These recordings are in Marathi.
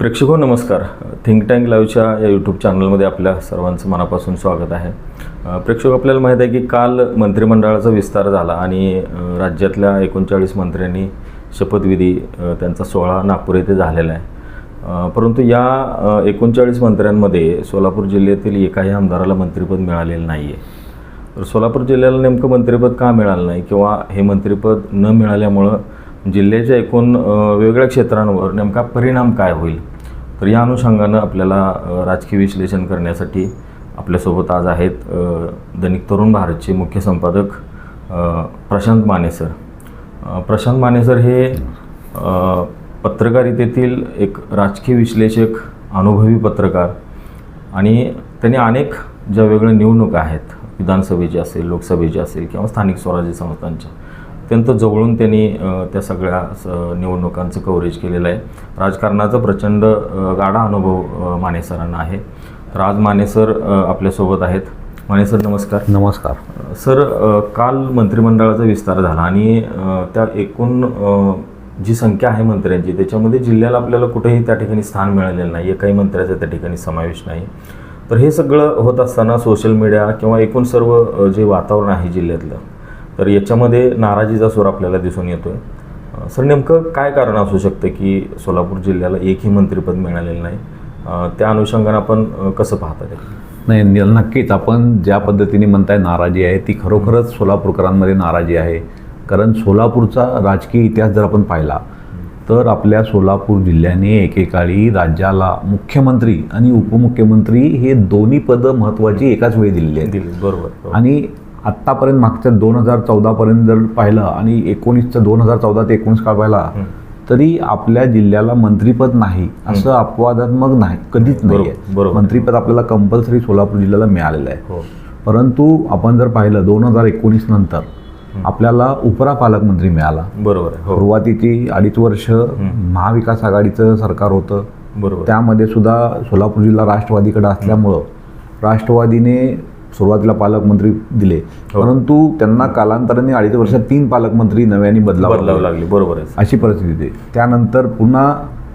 प्रेक्षको नमस्कार. थिंक टँक लाईव्हच्या या यूट्यूब चॅनलमध्ये आपल्या सर्वांचं मनापासून स्वागत आहे. प्रेक्षक आपल्याला माहीत आहे की काल मंत्रिमंडळाचा विस्तार झाला आणि राज्यातल्या एकोणचाळीस मंत्र्यांनी शपथविधी त्यांचा सोहळा नागपूर येथे झालेला आहे. परंतु या एकोणचाळीस मंत्र्यांमध्ये सोलापूर जिल्ह्यातील एकाही आमदाराला मंत्रिपद मिळालेलं नाही आहे तर सोलापूर जिल्ह्याला नेमकं मंत्रिपद का मिळालं नाही किंवा हे मंत्रिपद न मिळाल्यामुळं जिल्ह्याच्या एकूण वेगवेगळ्या क्षेत्रांवर नेमका परिणाम काय होईल? तर या अनुषंगानं आपल्याला राजकीय विश्लेषण करण्यासाठी आपल्यासोबत आज आहेत दैनिक तरुण भारतचे मुख्य संपादक प्रशांत माने सर. प्रशांत माने सर हे पत्रकारितेतील एक राजकीय विश्लेषक अनुभवी पत्रकार आणि त्यांनी अनेक ज्या वेगळ्या निवडणुका आहेत विधानसभेची असेल लोकसभेची असेल किंवा स्थानिक स्वराज्य संस्थांच्या अत्यंत जवळून त्यांनी त्या सगळ्या स- निवडणुकांचं कव्हरेज केलेलं आहे. राजकारणाचा प्रचंड गाढा अनुभव अ, माने सरांना आहे. तर आज माने सर अ, आपल्यासोबत आहेत. माने सर नमस्कार. नमस्कार. सर काल मंत्रिमंडळाचा विस्तार झाला आणि त्या एकूण जी संख्या आहे मंत्र्यांची त्याच्यामध्ये जिल्ह्याला आपल्याला कुठेही त्या ठिकाणी स्थान मिळालेलं नाही. एकाही मंत्र्याचा त्या ठिकाणी समावेश नाही. तर हे सगळं होत असताना सोशल मीडिया किंवा एकूण सर्व जे वातावरण आहे जिल्ह्यातलं तर याच्यामध्ये नाराजीचा सूर आपल्याला दिसून येतोय. अ, सर नेमकं काय कारण असू शकतं की सोलापूर जिल्ह्याला एकही मंत्रिपद मिळालेलं नाही? त्या अनुषंगानं आपण कसं पाहता ते? नाही नक्कीच. आपण ज्या पद्धतीने म्हणताय नाराजी आहे ती खरोखरच सोलापूरकरांमध्ये नाराजी आहे. कारण सोलापूरचा राजकीय इतिहास जर आपण पाहिला तर आपल्या सोलापूर जिल्ह्याने एकेकाळी राज्याला मुख्यमंत्री आणि उपमुख्यमंत्री हे दोन्ही पदं महत्त्वाची एकाच वेळी दिलेली आहेत. बरोबर. आणि आत्तापर्यंत मागच्या दोन हजार चौदापर्यंत जर पाहिलं आणि एकोणीसचं दोन हजार चौदा ते एकोणीस काळ पाहिला. तरी आपल्या जिल्ह्याला मंत्रीपद नाही असं अपवादात्मक नाही कधीच नाही बरोबर. मंत्रीपद आपल्याला कंपल्सरी सोलापूर जिल्ह्याला मिळालेलं आहे. हो. परंतु आपण जर पाहिलं दोन हजार एकोणीस नंतर आपल्याला उपरा पालकमंत्री मिळाला. बरोबर आहे हो. सुरुवातीची अडीच वर्ष महाविकास आघाडीचं सरकार होतं. बरोबर. त्यामध्ये सुद्धा सोलापूर जिल्हा राष्ट्रवादीकडे असल्यामुळं राष्ट्रवादीने सुरुवातीला पालकमंत्री दिले. हो. परंतु त्यांना कालांतराने अडीच वर्षात तीन पालकमंत्री नव्याने बदलावं बदलावं लागले. बरोबर आहे. अशी परिस्थिती होती. त्यानंतर पुन्हा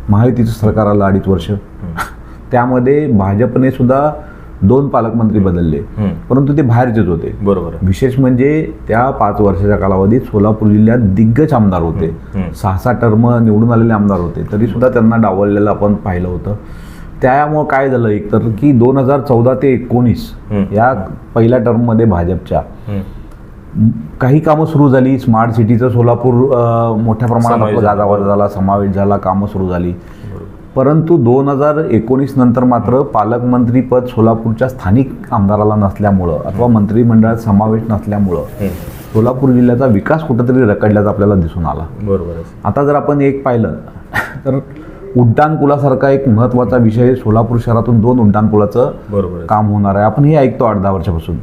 महायुतीचं सरकार आलं अडीच वर्ष. त्यामध्ये भाजपने सुद्धा दोन पालकमंत्री बदलले. परंतु ते बाहेरचेच होते. बरोबर विशेष म्हणजे त्या पाच वर्षाच्या कालावधीत सोलापूर जिल्ह्यात दिग्गज आमदार होते. सहा सहा टर्म निवडून आलेले आमदार होते. तरी सुद्धा त्यांना डावललेलं आपण पाहिलं होतं. त्यामुळं काय झालं एक तर की दोन हजार चौदा ते एकोणीस. या पहिल्या टर्ममध्ये भाजपच्या काही कामं सुरू झाली. स्मार्ट सिटीचं सोलापूर मोठ्या प्रमाणात आपला झाला. समावेश झाला कामं सुरू झाली. परंतु दोन हजार एकोणीस नंतर मात्र पालकमंत्री पद सोलापूरच्या स्थानिक आमदाराला नसल्यामुळं अथवा मंत्रिमंडळात समावेश नसल्यामुळं. सोलापूर जिल्ह्याचा विकास कुठंतरी रखडल्याचा आपल्याला दिसून आला. बरोबर आता जर आपण एक पाहिलं तर उड्डाणपुलासारखा एक महत्त्वाचा विषय सोलापूर शहरातून दोन उड्डाणपुलाचं काम होणार आहे. आपण हे ऐकतो आठ दहा वर्षापासून.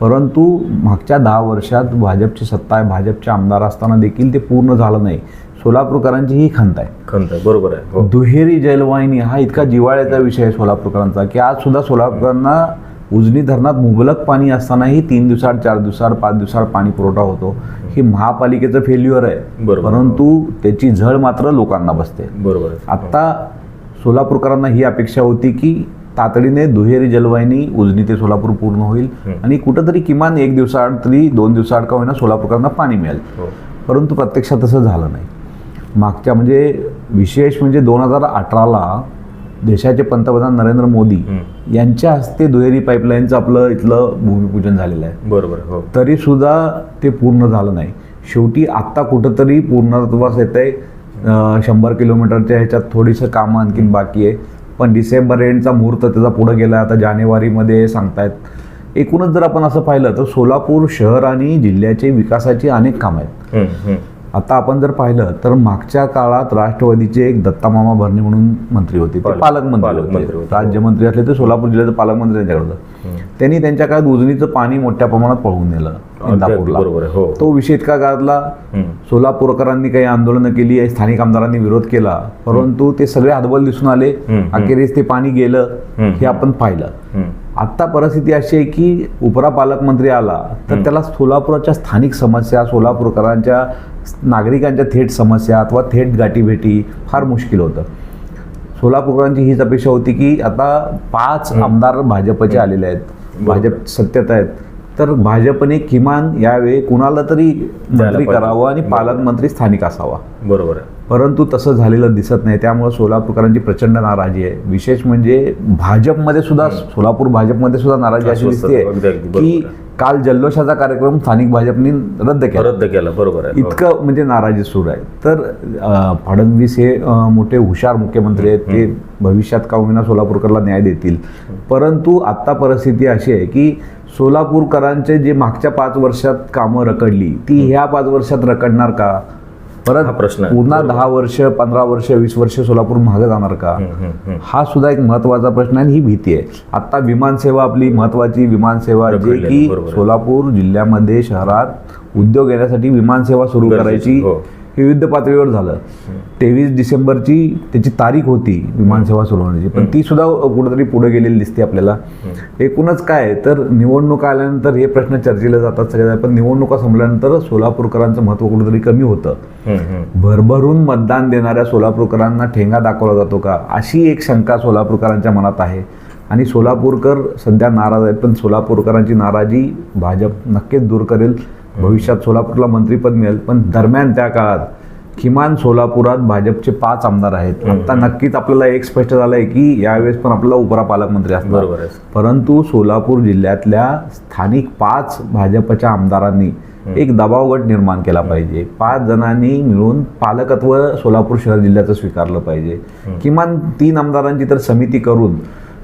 परंतु मागच्या दहा वर्षात भाजपची सत्ता आहे भाजपचे आमदार असताना देखील ते पूर्ण झालं नाही. सोलापूरकरांची ही खंत आहे. खंत आहे. बरोबर आहे. हो. दुहेरी जलवाहिनी हा इतका जिव्हाळ्याचा विषय आहे सोलापूरकरांचा की आज सुद्धा सोलापूरकरांना उजनी धरणात मुबलक पाणी असतानाही तीन दिवसाड चार दिवसाड पाच दिवसाड पाणी पुरवठा होतो. ही महापालिकेचं फेल्युअर आहे. बरोबर. परंतु त्याची झळ मात्र लोकांना बसते. बरोबर. आत्ता सोलापूरकरांना ही अपेक्षा होती की तातडीने दुहेरी जलवाहिनी उजनी ते सोलापूर पूर्ण होईल. आणि कुठंतरी किमान एक दिवसाआड तरी दोन दिवसाआड का होईना सोलापूरकरांना पाणी मिळेल. हो. परंतु प्रत्यक्षात तसं झालं नाही. मागच्या म्हणजे विशेष म्हणजे दोन हजार अठराला देशाचे पंतप्रधान नरेंद्र मोदी. यांच्या हस्ते दुहेरी पाईपलाईनचं आपलं इथलं भूमिपूजन झालेलं आहे. बरोबर हो. तरी सुद्धा ते पूर्ण झालं नाही. शेवटी आत्ता कुठंतरी पूर्णत्वास येत आहे शंभर किलोमीटरच्या ह्याच्यात थोडीसं कामं आणखीन बाकी आहे. पण डिसेंबर एंडचा मुहूर्त त्याचा पुढं गेला आता जानेवारीमध्ये सांगतायत. एकूणच जर आपण असं पाहिलं तर सोलापूर शहर आणि जिल्ह्याचे विकासाची अनेक कामं आहेत. आता आपण जर पाहिलं तर मागच्या काळात राष्ट्रवादीचे एक दत्तामामा भरणे म्हणून मंत्री होते ते पालक- पालकमंत्री होते. होते. राज्यमंत्री असले तर सोलापूर जिल्ह्याचं पालकमंत्री त्यांच्याकडे होतं. हं. त्यांनी त्यांच्या काळात उजनीचं पाणी मोठ्या प्रमाणात पळवून नेलं इंदापूरला. हो. तो विषय इतका गाजला. हं. सोलापूरकरांनी काही आंदोलनं केली काही आमदारांनी विरोध केला परंतु ते सगळे हातबल दिसून आले. हं, हं. अखेरीस ते पाणी गेलं हं, हे आपण पाहिलं. हं. आता परिस्थिती अशी आहे की उपरा पालकमंत्री आला तर त्याला सोलापुराच्या स्थानिक समस्या सोलापूरकरांच्या नागरिकांच्या थेट समस्या अथवा थेट गाठीभेटी फार मुश्किल होतं. सोलापूरकरांची हीच अपेक्षा होती की आता पाच आमदार भाजपचे आलेले आहेत. भाजप सत्तेत आहेत. तर भाजपने किमान यावेळी कुणाला तरी मंत्री. करावं आणि पालकमंत्री स्थानिक असावा. बरोबर आहे. परंतु तसं झालेलं दिसत नाही. त्यामुळे सोलापूरकरांची प्रचंड नाराजी आहे. विशेष म्हणजे भाजपमध्ये सुद्धा सोलापूर भाजपमध्ये सुद्धा नाराजी अशी दिसते की काल जल्लोषाचा कार्यक्रम स्थानिक भाजपने रद्द केला. रद्द केला. बरोबर आहे. हो. इतकं म्हणजे नाराजी सुरू आहे. तर फडणवीस हे मोठे हुशार मुख्यमंत्री आहेत. ते भविष्यात का होईना सोलापूरकरला न्याय देतील. परंतु आत्ता परिस्थिती अशी आहे की सोलापूरकरांचे जे मागच्या पाच वर्षात कामं रखडली ती ह्या पाच वर्षात रखडणार का? परत हा प्रश्न. पुन्हा दहा वर्ष पंधरा वर्ष वीस वर्ष सोलापूर मागे जाणार का. हा सुद्धा एक महत्त्वाचा प्रश्न आहे आणि ही भीती आहे आता विमानसेवा आपली महत्वाची विमानसेवा जे की. सोलापूर जिल्ह्यामध्ये शहरात उद्योग येण्यासाठी विमानसेवा सुरू करायची हो. युद्ध पातळीवर झालं. तेवीस डिसेंबरची त्याची तारीख होती विमानसेवा सुरू होण्याची. पण ती सुद्धा कुठेतरी पुढे गेलेली दिसते आपल्याला. एकूणच काय तर निवडणुका आल्यानंतर हे प्रश्न चर्चेला जातात सगळ्या पण निवडणुका संपल्यानंतर सोलापूरकरांचं महत्त्व कुठेतरी कमी होतं. भरभरून मतदान देणाऱ्या सोलापूरकरांना ठेंगा दाखवला जातो का? अशी एक शंका सोलापूरकरांच्या मनात आहे. आणि सोलापूरकर सध्या नाराज आहेत पण सोलापूरकरांची नाराजी भाजप नक्कीच दूर करेल. भविष्यात सोलापूरला मंत्रीपद मिळेल. पण दरम्यान त्या काळात किमान सोलापुरात भाजपचे पाच आमदार आहेत. आता नक्कीच आपल्याला एक स्पष्ट झालं आहे की यावेळेस पण आपल्याला उपरा पालकमंत्री असणार बरोबर आहे. परंतु सोलापूर जिल्ह्यातल्या स्थानिक पाच भाजपच्या आमदारांनी एक दबाव गट निर्माण केला पाहिजे. पाच जणांनी मिळून पालकत्व सोलापूर शहर जिल्ह्याचं स्वीकारलं पाहिजे. किमान तीन आमदारांची तर समिती करून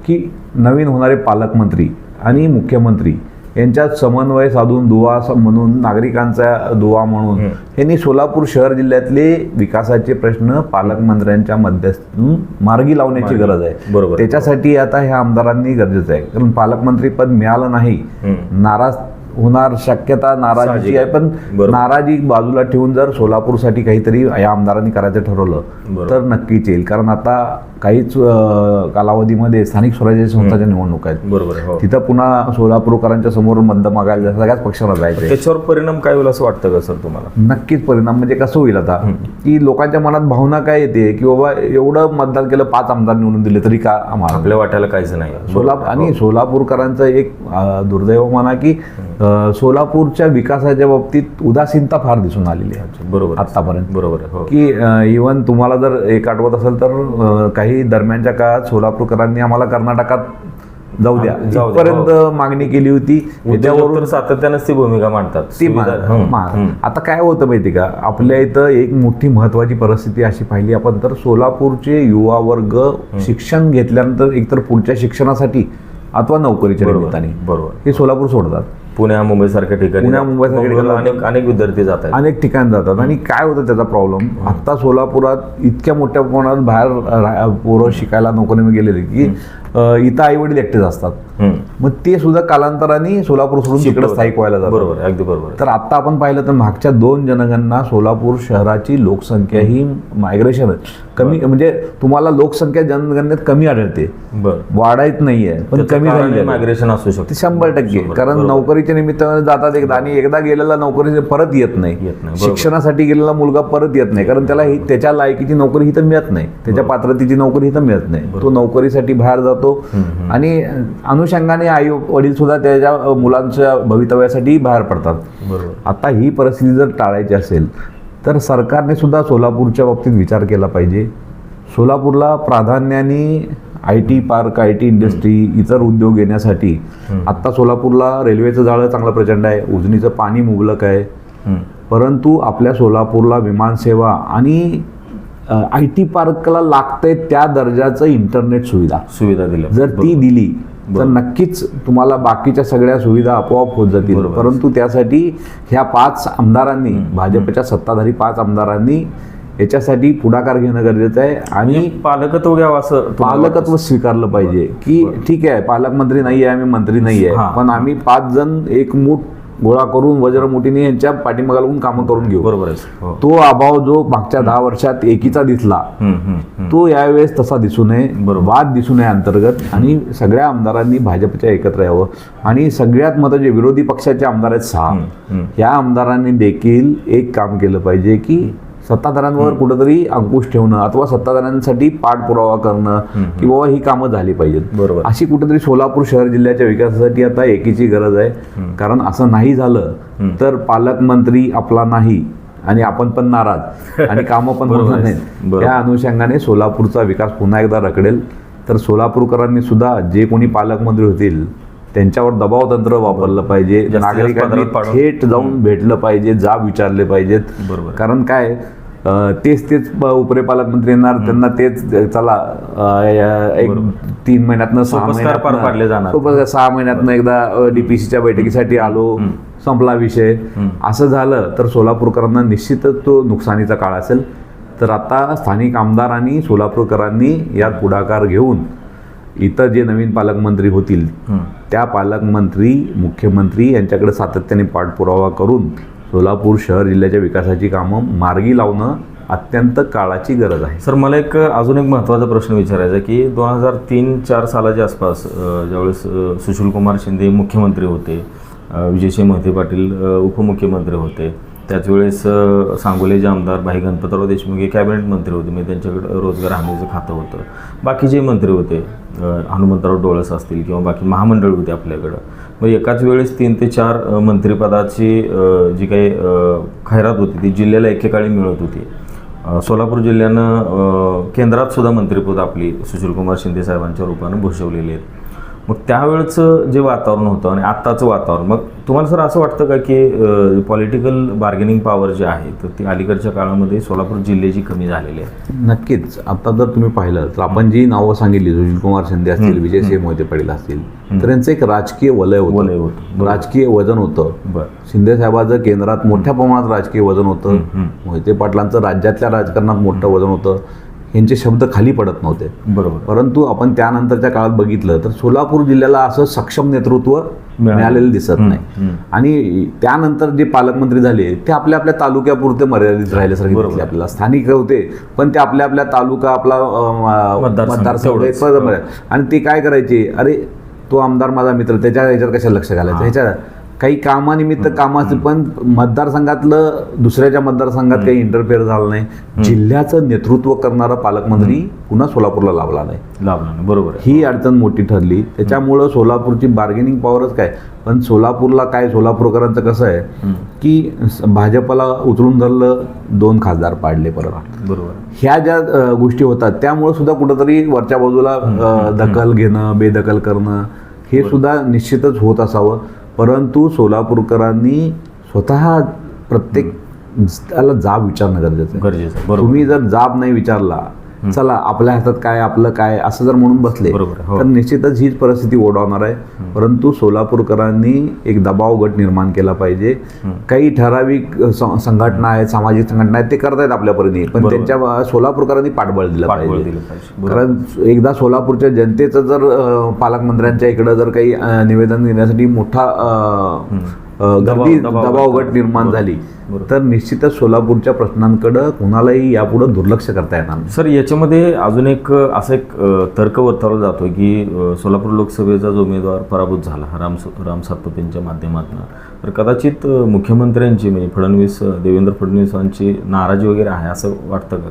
की नवीन होणारे पालकमंत्री आणि मुख्यमंत्री यांच्यात समन्वय साधून दुवा म्हणून नागरिकांचा दुवा म्हणून यांनी सोलापूर शहर जिल्ह्यातले विकासाचे प्रश्न पालकमंत्र्यांच्या मध्यस्थून मार्गी लावण्याची गरज आहे. बरोबर. त्याच्यासाठी आता ह्या आमदारांनी गरजेचं आहे. कारण पालकमंत्री पद मिळालं नाही. नाराज होणार शक्यता नाराजीची आहे. पण. नाराजी बाजूला ठेवून जर सोलापूरसाठी काहीतरी या आमदारांनी करायचं ठरवलं. तर नक्कीच येईल. कारण आता काहीच कालावधीमध्ये स्थानिक स्वराज्य संस्थाच्या निवडणूक आहेत. बरोबर हो. तिथं पुन्हा सोलापूरकरांच्या समोर मत मागायला सगळ्याच पक्षाला जायचंय. त्याच्यावर परिणाम काय होईल असं वाटतं का सर तुम्हाला? नक्कीच परिणाम म्हणजे कसं होईल आता? की लोकांच्या मनात भावना काय येते की बाबा एवढं मतदान केलं पाच आमदार निवडून दिले तरी का आम्हाला? आपल्या वाट्याला काहीच नाही. सोलापूर आणि सोलापूरकरांचं एक दुर्दैव म्हणा की सोलापूरच्या विकासाच्या बाबतीत उदासीनता फार दिसून आलेली आहे बरोबर. आतापर्यंत बरोबर हो. की इवन तुम्हाला जर एक आठवत असेल तर काही दरम्यानच्या काळात सोलापूरकरांनी आम्हाला कर्नाटकात जाऊ द्या. जाऊ द्या, हो. मागणी केली होती त्याच्यावरून तर सातत्यानेच ती भूमिका मांडतात ती. आता काय होतं माहिती का? आपल्या इथं एक मोठी महत्वाची परिस्थिती अशी पाहिली आपण तर सोलापूरचे युवा वर्ग शिक्षण घेतल्यानंतर एकतर पुढच्या शिक्षणासाठी अथवा नोकरीच्या निमित्ताने बरोबर. हे सोलापूर सोडतात. पुण्या मुंबई सारख्या ठिकाणी पुण्या, मुंबईसारख्या ठिकाणी अनेक अनेक विद्यार्थी जात आहेत. अनेक ठिकाणी जातात. आणि काय होतं त्याचा प्रॉब्लेम आता सोलापुरात इतक्या मोठ्या प्रमाणात बाहेर रा- पोरं शिकायला नोकरीने गेलेले की अं, इथं आई वडील एकटेच असतात. मग ते सुद्धा कालांतराने सोलापूर सोडून तिकडे. स्थायिक व्हायला जातात बरोबर अगदी बरोबर. तर आता आपण पाहिलं तर मागच्या दोन जनगणना सोलापूर शहराची लोकसंख्या ही मायग्रेशन कमी म्हणजे तुम्हाला लोकसंख्या जनगणनेत कमी आढळते. वाढायत नाहीये पण कमी झाली. मायग्रेशन असू शकते. शंभर टक्के. कारण नोकरीच्या निमित्ताने जातात एकदा आणि एकदा गेलेला नोकरी परत येत नाही. शिक्षणासाठी गेलेला मुलगा परत येत नाही. कारण त्याला ही त्याच्या लायकीची नोकरी ही तर मिळत नाही. त्याच्या पात्रतेची नोकरी ही तर मिळत नाही. तो नोकरीसाठी बाहेर जातो आणि अनुषंगाने आई वडील सुद्धा त्याच्या मुलांच्या भवितव्यासाठी बाहेर पडतात. बरोबर. आता ही परिस्थिती जर टाळायची असेल तर सरकारने सुद्धा सोलापूरच्या बाबतीत विचार केला पाहिजे. सोलापूरला प्राधान्याने I T park I T industry इतर उद्योग येण्यासाठी आत्ता सोलापूरला रेल्वेचं जाळं चांगलं प्रचंड आहे उजनीचं पाणी मुबलक आहे. परंतु आपल्या सोलापूरला विमानसेवा आणि आय टी पार्कला लागतंय त्या दर्जाचं इंटरनेट सुविधा. सुविधा दिल्या. जर ती दिली तर नक्कीच तुम्हाला बाकीच्या सगळ्या सुविधा आपोआप होत जातील. परंतु त्यासाठी ह्या पाच आमदारांनी भाजपच्या सत्ताधारी पाच आमदारांनी याच्यासाठी पुढाकार घेणं गरजेचं आहे. आणि पालकत्व घ्यावं असं पालकत्व स्वीकारलं पाहिजे की ठीक आहे पालकमंत्री नाही आहे आम्ही मंत्री नाही. आहे पण आम्ही पाच जण एक मूठ गोळा करून वज्रमुठीने यांच्या पाठीमागे लागून कामं करून घेऊ बरोबर आहे हो तो अभाव जो मागच्या दहा वर्षात एकीचा दिसला. तो यावेळेस तसा दिसू नये. वाद दिसू नये अंतर्गत आणि सगळ्या आमदारांनी भाजपच्या एकत्र यावं आणि सगळ्यात महत्त्वाचे विरोधी पक्षाचे आमदार आहेत सहा. या आमदारांनी देखील एक काम केलं पाहिजे की सत्ताधाऱ्यांवर कुठंतरी अंकुश ठेवणं अथवा सत्ताधाऱ्यांसाठी पाठपुरावा करणं की बाबा ही कामं झाली पाहिजेत. बरोबर. अशी कुठेतरी सोलापूर शहर जिल्ह्याच्या विकासासाठी आता एकीची गरज आहे. कारण असं नाही झालं तर पालकमंत्री आपला नाही आणि आपण पण नाराज आणि कामं पण होणार. नाहीत. त्या अनुषंगाने सोलापूरचा विकास पुन्हा एकदा रखडेल. तर सोलापूरकरांनी सुद्धा जे कोणी पालकमंत्री होतील त्यांच्यावर दबाव तंत्र वापरलं पाहिजे. नागरिकांनी. थेट जाऊन भेटलं पाहिजे जाब विचारले पाहिजेत. बरोबर. कारण काय तेच तेच उपरे पालकमंत्री येणार त्यांना तेच चला एक तीन महिन्यातनं सहा सोपस्कार पार पाडले जाणार. सोपस्कार सहा महिन्यातनं एकदा डीपीसीच्या बैठकीसाठी आलो. संपला विषय. असं झालं तर सोलापूरकरांना निश्चितच तो नुकसानीचा काळ असेल. तर आता स्थानिक आमदार आणि सोलापूरकरांनी यात पुढाकार घेऊन इतर जे नवीन पालकमंत्री होतील. त्या पालकमंत्री मुख्यमंत्री यांच्याकडे सातत्याने पाठपुरावा करून सोलापूर शहर जिल्ह्याच्या विकासाची कामं मार्गी लावणं अत्यंत काळाची गरज आहे सर मला एक अजून एक महत्त्वाचा प्रश्न विचारायचा आहे की दोन हजार तीन चार सालाच्या आसपास ज्यावेळेस सुशीलकुमार शिंदे मुख्यमंत्री होते विजयसिंह मोहिते पाटील उपमुख्यमंत्री होते त्याच वेळेस अ, सांगोलेचे आमदार भाई गणपतराव देशमुख हे कॅबिनेट मंत्री होते. म्हणजे त्यांच्याकडे रोजगार हमीचं खातं होतं. बाकीचे मंत्री होते हनुमंतराव डोळस असतील किंवा बाकी महामंडळ होते आपल्याकडं. मग एकाच वेळेस तीन ते चार मंत्रिपदाची जी काही खैरात होती ती जिल्ह्याला एकेकाळी मिळत होती. सोलापूर जिल्ह्यानं केंद्रात सुद्धा मंत्रिपद आपली सुशीलकुमार शिंदे साहेबांच्या रूपानं भूषवलेली आहेत. मग त्यावेळचं जे वातावरण होतं आणि आत्ताचं वातावरण मग तुम्हाला सर असं वाटतं का की पॉलिटिकल बार्गेनिंग पॉवर जी आहे तर ती अलीकडच्या काळामध्ये सोलापूर जिल्ह्याची कमी झालेली आहे नक्कीच. आता जर तुम्ही पाहिलं तर आपण जी नावं सांगितली सुशील कुमार शिंदे असतील विजयसिंह मोहिते पाटील असतील तर यांचं एक राजकीय वलय वलय होतं. राजकीय वजन होतं. शिंदे साहेबाचं केंद्रात मोठ्या प्रमाणात राजकीय वजन होतं मोहिते पाटलांचं राज्यातल्या राजकारणात मोठं वजन होतं. यांचे शब्द खाली पडत नव्हते. बरोबर. परंतु आपण त्यानंतरच्या काळात बघितलं तर सोलापूर जिल्ह्याला असं सक्षम नेतृत्व मिळालेलं दिसत नाही. आणि त्यानंतर जे पालकमंत्री झाले ते आपल्या आपल्या तालुक्यापुरते मर्यादित राहिल्यासारखे दिसले आपल्याला. स्थानिक होते पण ते आपल्या आपल्या तालुका आपला मतदारसंघ. मर्यादित. आणि ते काय करायचे? अरे तो आमदार माझा मित्र त्याच्या ह्याच्यात कशाला लक्ष घालायचं? ह्याच्या काही कामानिमित्त कामं असतील पण मतदारसंघातलं दुसऱ्याच्या मतदारसंघात काही इंटरफेअर झालं नाही. जिल्ह्याचं नेतृत्व करणारा पालकमंत्री पुन्हा सोलापूरला लाभला नाही. लाभला नाही. बरोबर ही अडचण मोठी ठरली. त्याच्यामुळं सोलापूरची बार्गेनिंग पॉवरच काय? पण सोलापूरला काय सोलापूरकरांचं कसं आहे? की भाजपला उचलून धरलं दोन खासदार पाडले परत बरोबर. ह्या ज्या गोष्टी होतात त्यामुळे सुद्धा कुठंतरी वरच्या बाजूला दखल घेणं बेदखल करणं हे सुद्धा निश्चितच होत असावं. परंतु सोलापूरकरांनी स्वतः प्रत्येक त्याला जाब विचारणं गरजेचं गरजेचं तुम्ही जर जाब नाही विचारला चला आपल्या हातात काय आपलं काय असं जर म्हणून बसले हो. तर निश्चितच हीच परिस्थिती ओढवणार आहे. परंतु सोलापूरकरांनी एक दबाव गट निर्माण केला पाहिजे. काही ठराविक संघटना आहेत सामाजिक संघटना आहेत ते करतायत आपल्या परीने पण. त्यांच्या सोलापूरकरांनी पाठबळ दिलं पाहिजे. कारण एकदा सोलापूरच्या जनतेचं जर पालकमंत्र्यांच्या इकडं जर काही निवेदन देण्यासाठी मोठा गर्दी दबाव दबाव गट. गट निर्माण. झाली. तर निश्चितच सोलापूरच्या प्रश्नांकडं कुणालाही यापुढे दुर्लक्ष करता येणार नाही सर याच्यामध्ये अजून एक असं एक तर्क वर्तवला जातो की सोलापूर लोकसभेचा जो उमेदवार पराभूत झाला राम राम सातपुतेंच्या माध्यमातून तर कदाचित मुख्यमंत्र्यांची म्हणजे फडणवीस देवेंद्र फडणवीसांची नाराजी वगैरे आहे असं वाटतं का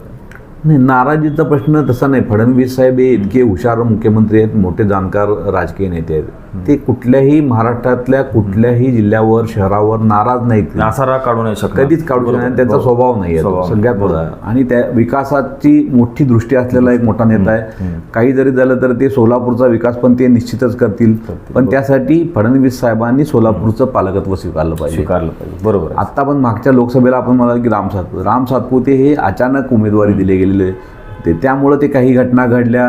नाही नाराजीचा प्रश्न तसा नाही. फडणवीस साहेब हे इतके हुशार मुख्यमंत्री आहेत मोठे जाणकार राजकीय नेते आहेत. ते कुठल्याही महाराष्ट्रातल्या कुठल्याही जिल्ह्यावर शहरावर नाराज नाहीत. असा राग काढू नाही शकत कधीच काढू शकत नाही. त्यांचा स्वभाव नाही आहे. सगळ्यात मोठा. आणि त्या विकासाची मोठी दृष्टी असलेला एक मोठा नेता आहे. काही जरी झालं तर ते सोलापूरचा विकास पण ते निश्चितच करतील. पण त्यासाठी फडणवीस साहेबांनी सोलापूरचं पालकत्व स्वीकारलं पाहिजे. स्वीकारलं पाहिजे. बरोबर. आता पण मागच्या लोकसभेला आपण म्हणाल की राम सातपुते राम सातपुते हे अचानक उमेदवारी दिले गेलेले ते त्यामुळं ते काही घटना घडल्या.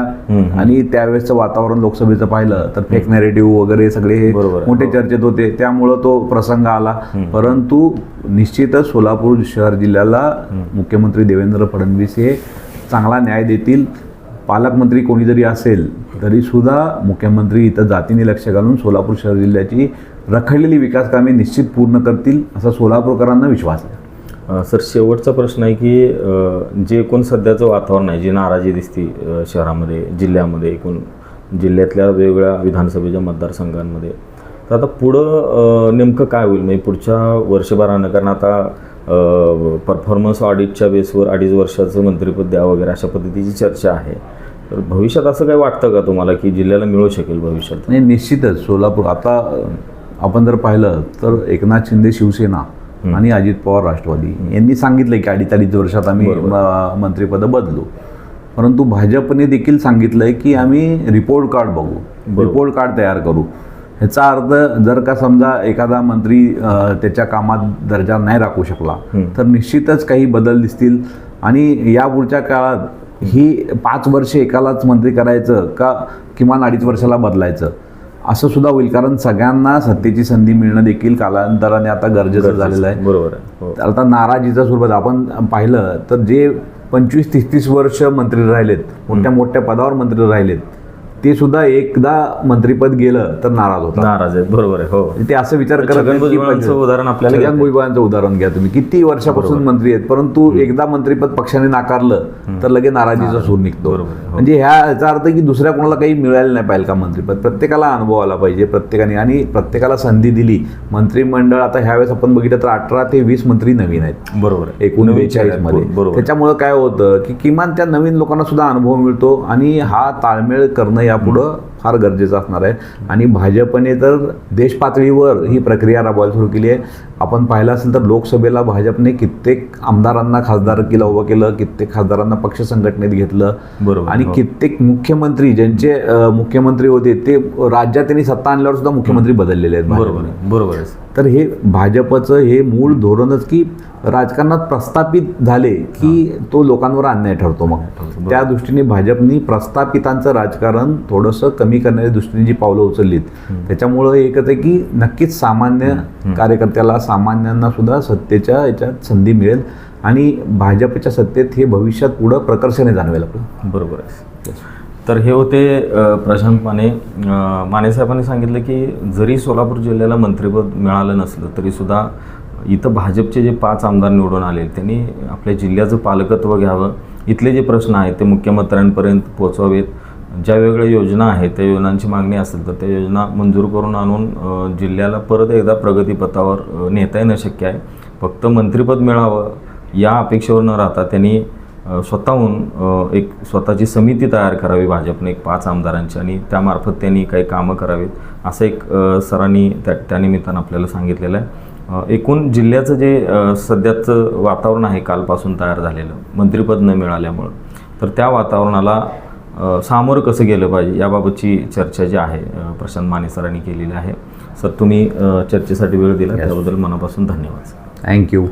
आणि त्यावेळेसचं वातावरण लोकसभेचं पाहिलं तर फेक नॅरेटिव्ह वगैरे सगळे हे. मोठे चर्चेत होते. त्यामुळं तो प्रसंग आला. परंतु निश्चितच सोलापूर शहर जिल्ह्याला मुख्यमंत्री देवेंद्र फडणवीस हे चांगला न्याय देतील. पालकमंत्री कोणी जरी असेल तरी सुद्धा मुख्यमंत्री इथं जातीने लक्ष घालून सोलापूर शहर जिल्ह्याची रखडलेली विकास कामे निश्चित पूर्ण करतील असा सोलापूरकरांना विश्वास आहे. सर शेवटचा प्रश्न आहे की जे एकूण सध्याचं वातावरण आहे जी नाराजी दिसते शहरामध्ये जिल्ह्यामध्ये एकूण जिल्ह्यातल्या वेगवेगळ्या विधानसभेच्या मतदारसंघांमध्ये तर आता पुढं नेमकं काय होईल? म्हणजे पुढच्या वर्षभरानं कारण आता परफॉर्मन्स ऑडिटच्या बेसवर अडीच वर्षाचं मंत्रिपद द्या वगैरे अशा पद्धतीची चर्चा आहे. तर भविष्यात असं काही वाटतं का तुम्हाला की जिल्ह्याला मिळू शकेल भविष्यात? नाही निश्चितच. सोलापूर आता आपण जर पाहिलं तर एकनाथ शिंदे शिवसेना आणि अजित पवार राष्ट्रवादी. यांनी सांगितलं की अडीच अडीच वर्षात आम्ही मंत्रिपदं बदलू. परंतु भाजपने देखील सांगितलंय की आम्ही रिपोर्ट कार्ड बघू. रिपोर्ट कार्ड तयार करू. ह्याचा अर्थ जर का समजा एखादा मंत्री त्याच्या कामात दर्जा नाही राखू शकला तर निश्चितच काही बदल दिसतील. आणि या पुढच्या काळात ही पाच वर्ष एकालाच मंत्री करायचं का किमान अडीच वर्षाला बदलायचं? असं सुद्धा होईल कारण सगळ्यांना सत्तेची संधी मिळणं देखील कालांतराने आता गरजेचं झालेलं आहे. बरोबर आहे. हो. आता नाराजीचा स्वरूपात आपण पाहिलं तर जे पंचवीस तीस तीस वर्ष मंत्री राहिलेत मोठ्या मोठ्या पदावर मंत्री राहिलेत ते सुद्धा एकदा मंत्रीपद गेलं तर नाराज होतात. नाराज आहेत. बरोबर आहे. हो. ते असं विचार करत उदाहरण आपल्याला छगन भुजबळांचं उदाहरण घ्या तुम्ही. किती वर्षापासून मंत्री आहेत परंतु एकदा मंत्रीपद पक्षाने नाकारलं तर लगेच नाराजीचा सूर निघतो. आहे, हो. म्हणजे ह्या याचा अर्थ की दुसऱ्या कोणाला काही मिळालं नाही पाहिजे का मंत्रीपद? प्रत्येकाला अनुभव आला पाहिजे प्रत्येकाने. आणि प्रत्येकाला संधी दिली. मंत्रिमंडळ आता ह्यावेळेस आपण बघितलं तर अठरा ते वीस मंत्री नवीन आहेत. बरोबर आहे. एकूणमध्ये. त्याच्यामुळं काय होतं की किमान त्या नवीन लोकांना सुद्धा अनुभव मिळतो आणि हा ताळमेळ करणं यापुढं फार गरजेचं असणार आहे. आणि भाजपने तर देश पातळीवर ही प्रक्रिया राबवायला सुरू केली आहे. आपण पाहिलं असेल तर लोकसभेला भाजपने कित्येक आमदारांना खासदारकीला उभं केलं कित्येक खासदारांना पक्ष संघटनेत घेतलं. बरोबर, आणि हो. कित्येक मुख्यमंत्री ज्यांचे मुख्यमंत्री होते ते राज्यात त्यांनी सत्ता आणल्यावर सुद्धा मुख्यमंत्री बदललेले आहेत बरोबर बरोबर. तर हे भाजपचं हे मूळ धोरणच की राजकारणात प्रस्थापित झाले की तो लोकांवर अन्याय ठरतो मग. त्या दृष्टीने भाजपनी प्रस्थापितांचं राजकारण थोडंसं कमी करण्याच्या दृष्टीने जी पावलं उचललीत त्याच्यामुळं एकच आहे की नक्कीच सामान्य कार्यकर्त्याला सामान्यांना सुद्धा सत्तेच्या याच्यात संधी मिळेल आणि भाजपच्या सत्तेत हे भविष्यात पुढं प्रकर्षाने जाणवेल आपलं. बरोबर आहे. तर हे होते प्रशांत माने. मानेसाहेबांनी सांगितलं की जरी सोलापूर जिल्ह्याला मंत्रिपद मिळालं नसलं तरीसुद्धा इथं भाजपचे जे पाच आमदार निवडून आले त्यांनी आपल्या जिल्ह्याचं पालकत्व घ्यावं. इथले जे प्रश्न आहेत ते मुख्यमंत्र्यांपर्यंत पोचवावेत ज्या वेगळ्या योजना आहेत त्या योजनांची मागणी असेल तर त्या योजना मंजूर करून आणून जिल्ह्याला परत एकदा प्रगतीपथावर नेता येणं शक्य आहे. फक्त मंत्रिपद मिळावं या अपेक्षेवर न राहता त्यांनी स्वतःहून एक स्वतःची समिती तयार करावी भाजपने एक पाच आमदारांची आणि त्यामार्फत त्यांनी काही कामं करावीत असं एक सरांनी त्या त्यानिमित्तानं आपल्याला सांगितलेलं आहे. एकूण जिल्ह्याचं जे सध्याचं वातावरण आहे कालपासून तयार झालेलं मंत्रिपद न मिळाल्यामुळं तर त्या वातावरणाला सामोरं कसं गेलं पाहिजे याबाबतची चर्चा जी आहे प्रशांत माने सरांनी केलेली आहे. सर तुम्ही चर्चेसाठी वेळ दिला त्याबद्दल मनापासून धन्यवाद थँक्यू